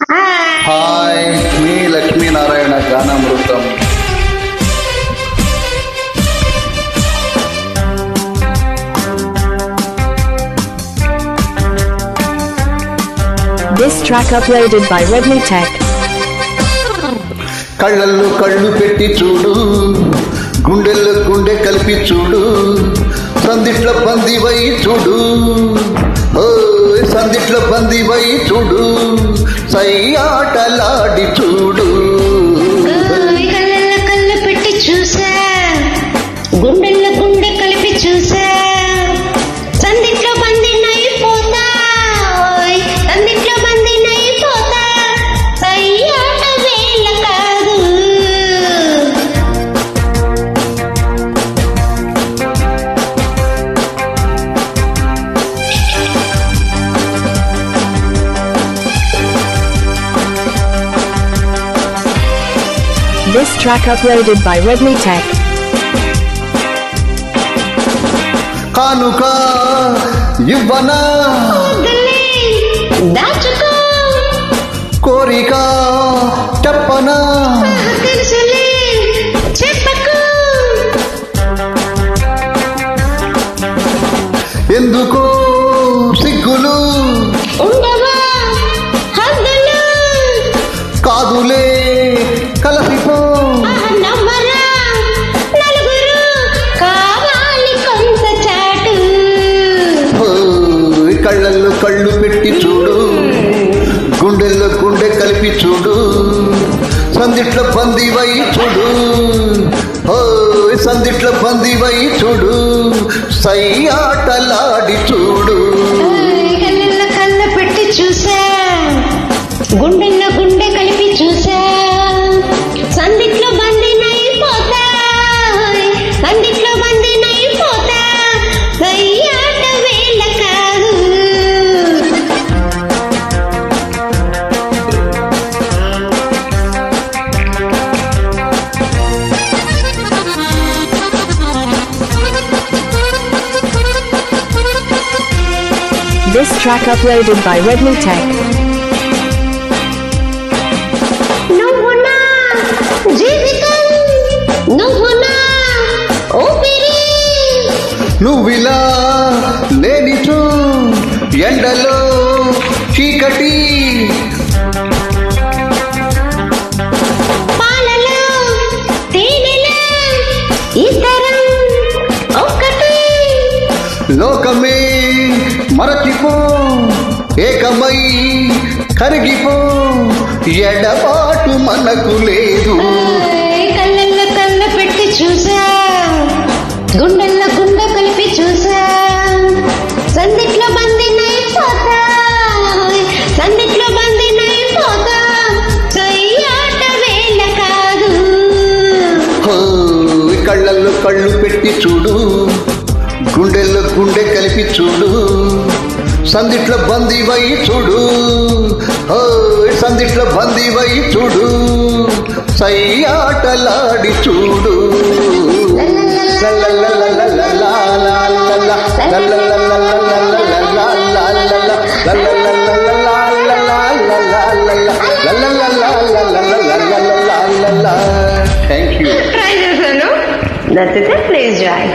Hi me Lakshminarayana Ganamrutham This track uploaded by Redmi Tech. కళ్ళల్లో కళ్ళు పెట్టి చూడు గుండెల్లో గుండె కలిపి చూడు సందిట్ల బందివై చూడు. ఓ సందిట్లో బందివై చూడు సయ్యాటలాడి చూడు. This track uploaded by Redmi Tech. కానుక ఇవ్వనా? దాచుకో. కోరిక చెప్పనా? ఎందుకో సిగ్గులు? కాదులే. కలసిపో కళ్ళల్లో కళ్ళు పెట్టి చూడు. గుండెల్లో గుండె కలిపి చూడు. సందిట్ల బందివై చూడు. ఓయ్ సందిట్ల బందివై చూడు. సై ఆటలాడి చూడు. This track uploaded by Redmi Tech. నువ్విలా లేనిచో ఎండలో చీకటి. లోకమే మరచిపో ఏకమై కరిగిపో ఎడబాటు మనకు లేదు. కళ్ళల్లో కళ్ళ పెట్టి చూసా గుండెల్లో గుండె కలిపి చూసా. సందిట్లో బందినైపోతా సందిట్లో బందినైపోతా సయ్యాట వేళ కాదు. కళ్ళల్లో కళ్ళు పెట్టి చూడు గుండెల్లో గుండె కలిపి చూడు. సందిట్ల బందివై చూడు సందిట్ల బందివై చూడు సయ్యాటలాడి చూడు. థ్యాంక్ యూ ట్రై చేశాను ప్లీజ్ జాయ్